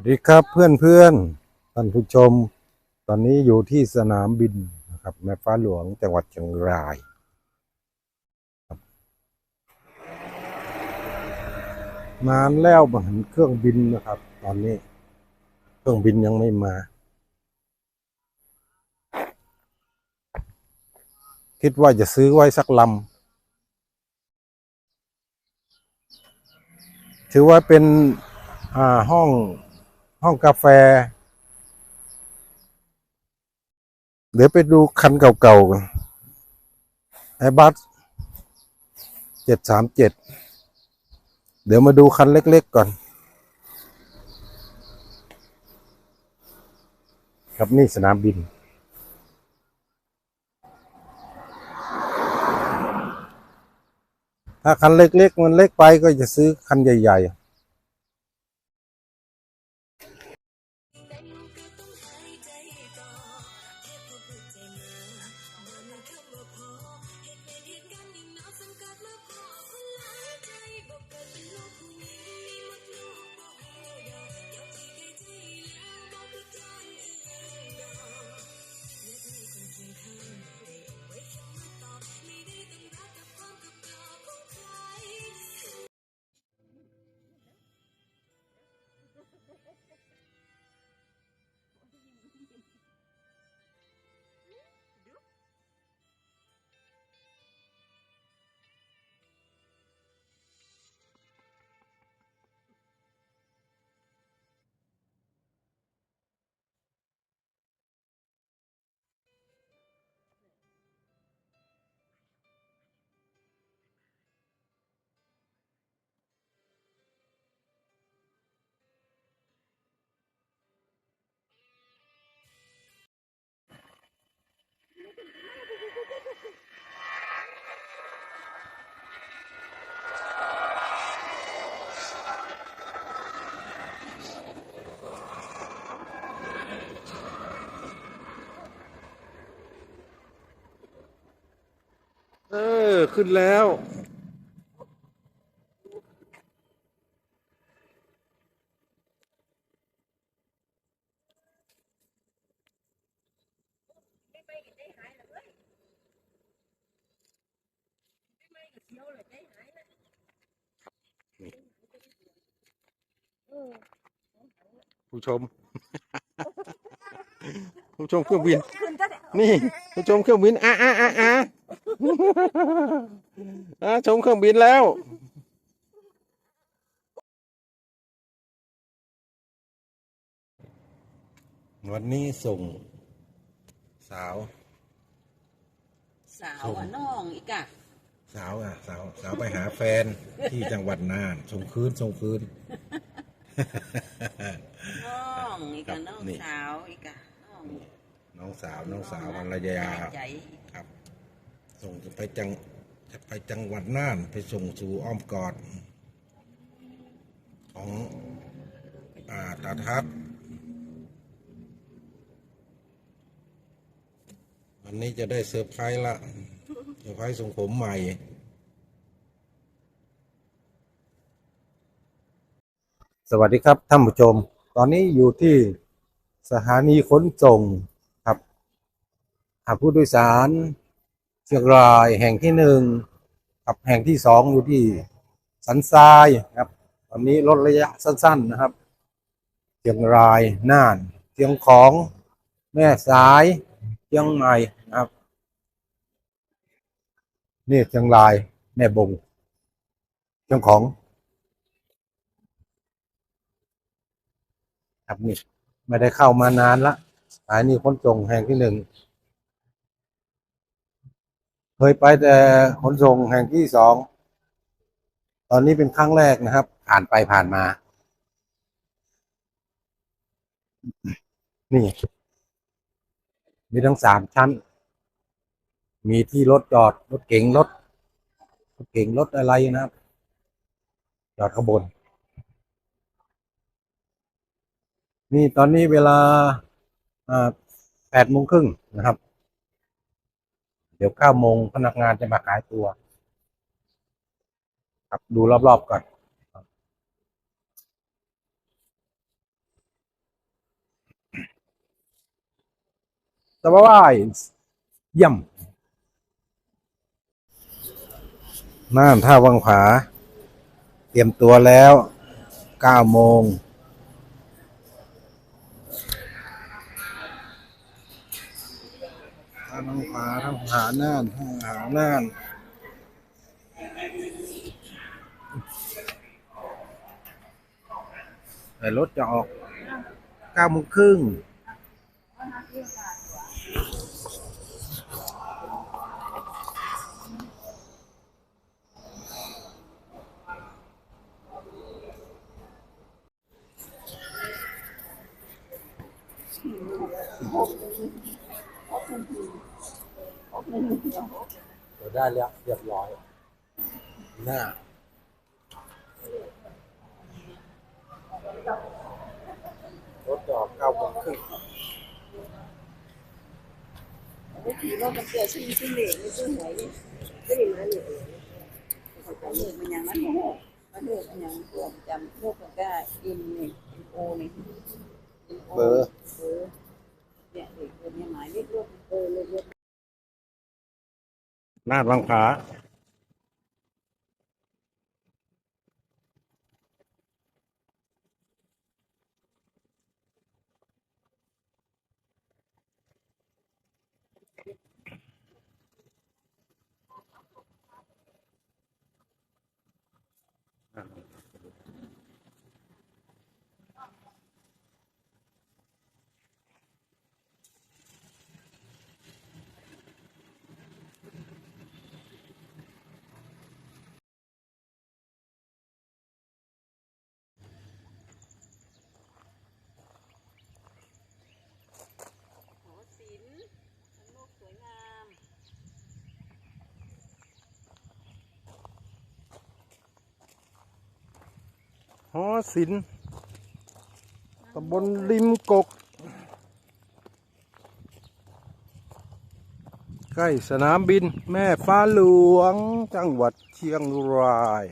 สวัสดีครับเพื่อนเพื่อนท่านผู้ชม ตอนนี้อยู่ที่สนามบินนะครับ แม่ฟ้าหลวงจังหวัดเชียงรายนานแล้วมาเห็นเครื่องบินนะครับ ตอนนี้ เครื่องบินยังไม่มา คิดว่าจะซื้อไว้สักลำถือว่าเป็นอ่าห้อง ห้องกาแฟ เดี๋ยวไปดูคันเก่าๆไอบัสเจ็ดสามเจ็ด เดี๋ยวมาดูคันเล็กๆก่อน ครับนี่สนามบินถ้าคันเล็กๆ มันเล็กไปก็จะซื้อคันใหญ่ ๆ ออขึ้นแล้ว ผู้ชม ผู้ชมเครื่องบิน นี่ ผู้ชมเครื่องบินอะอะอะอะ อะชมเครื่องบินแล้ววันนี้ส่ง สาว สาวอะน้องอีกอะสาวอะ สาวสาวไปหาแฟนที่จังหวัดน่านส่งคืนส่งคืน น้องอีกครัอะบน้องนี่ สาวอีกอะน้องน้องสาวน้องสาวภรรยาใจ ครับ ส่งไปจังจะไปจังหวัดน่านไปส่งสู่อ้อมกอด ของอาตาทัศน์วันนี้จะได้เซอร์ไพรส์ละเซอร์ไพรส์ส่งผมใหม่สวัสดีครับท่านผู้ชม ตอนนี้อยู่ที่สถานีขนส่งครับหาผู้โดยสาร เชียงรายแห่งที่หนึ่งกับแห่งที่สองอยู่ที่สันทรายครับตอนนี้ลดระยะสั้น ๆนะครับ เชียงรายน่านเชียงของแม่สายเชียงใหม่นะครับนี่เชียงรายแม่บงเชียงของครับนี่ไม่ได้เข้ามานานละสถานีขนส่งแห่งที่หนึ่ง เคยไปแต่ขนส่งแห่งที่สอง ตอนนี้เป็นครั้งแรกนะครับ ผ่านไปผ่านมา นี่ มีทั้งสามชั้น มีที่รถจอด รถเก๋งรถรถเก๋งรถอะไรนะครับ จอดขางบวนนี่ตอนนี้เวลาแปดโมงครึ่งนะครับ เดี๋ยวเก้าโมงพนักงานจะมาขายตัว ครับดูรอบๆก่อนสต่ว่าเยี่ำมน่านท่าวังผาเตรียมตัวแล้วเก้าโมง ท่าวังผาท่าวังผาน่านท่าวังผาน่านแต่รถจะออกเก้าโมงครึ่ง เดี๋ยวได้แล้วเรียบร้อย หน้า รถจะอกเก้าโมงครึ่งไม่ขี่รถมันเกิดชื่อชื่อเหล็กไม่ชื่อหวยนี่ไม่ได้มาเหล็กเลยเขาเหล็กมันอย่างนั้นมันเหล็กมันอย่างตัวจำพวกก็อินเนี่โอนี่เบอร์เบอร์เนี่ยเหล็กตัวนี้หมายเลขรถเออเลขรถ น่านวังผา อศิลป์ตำบลริมกก ใกล้สนามบินแม่ฟ้าหลวง จังหวัดเชียงราย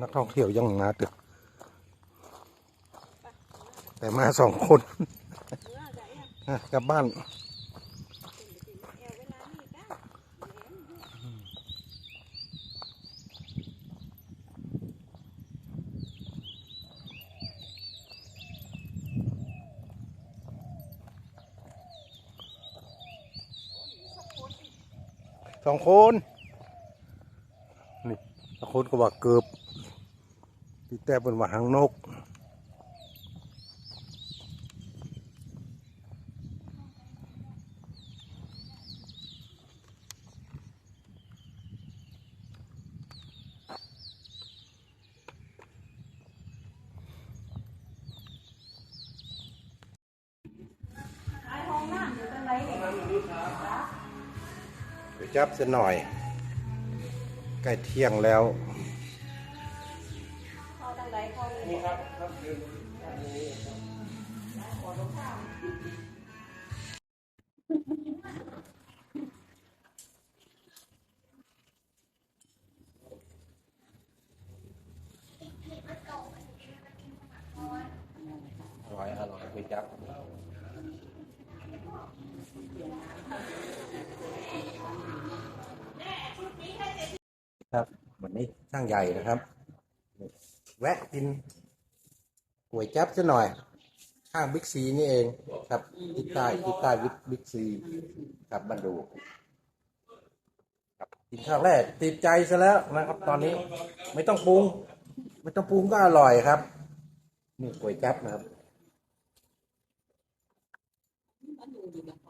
นักท่องเที่ยวยังมาตึก แต่มาสองคน กลับบ้าน สองคนนี่สองคนก็ว่าเกือบพี่แต่บนว่าหางนก จับเสียหน่อย ใกล้เที่ยงแล้วอร่อยอร่อยไปจับครับวันนี้ ช่างใหญ่นะครับ แวะกินก๋วยจั๊บซะหน่อย ข้างบิ๊กซีนี่เองครับที่ใต้ที่ใต้บิ๊กซีครับบันดูครับกินข้าวแรกติดใจซะแล้วนะครับ ตอนนี้ไม่ต้องปรุง ไม่ต้องปรุงก็อร่อยครับ นี่ก๋วยจั๊บนะครับ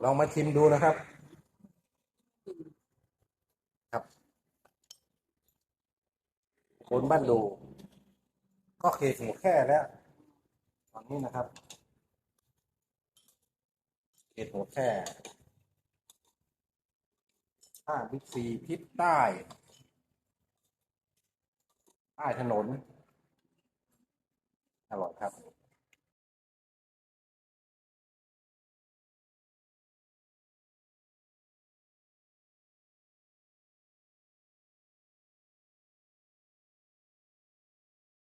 ลองมาชิมดูนะครับ ครับ นบ้านดู ก็เขตหัวแค่แล้วฝั่งนี้นะครับ เขตหัวแค่ห้าบิ๊กซีทิศใต้ ใต้ถนน อร่อยครับ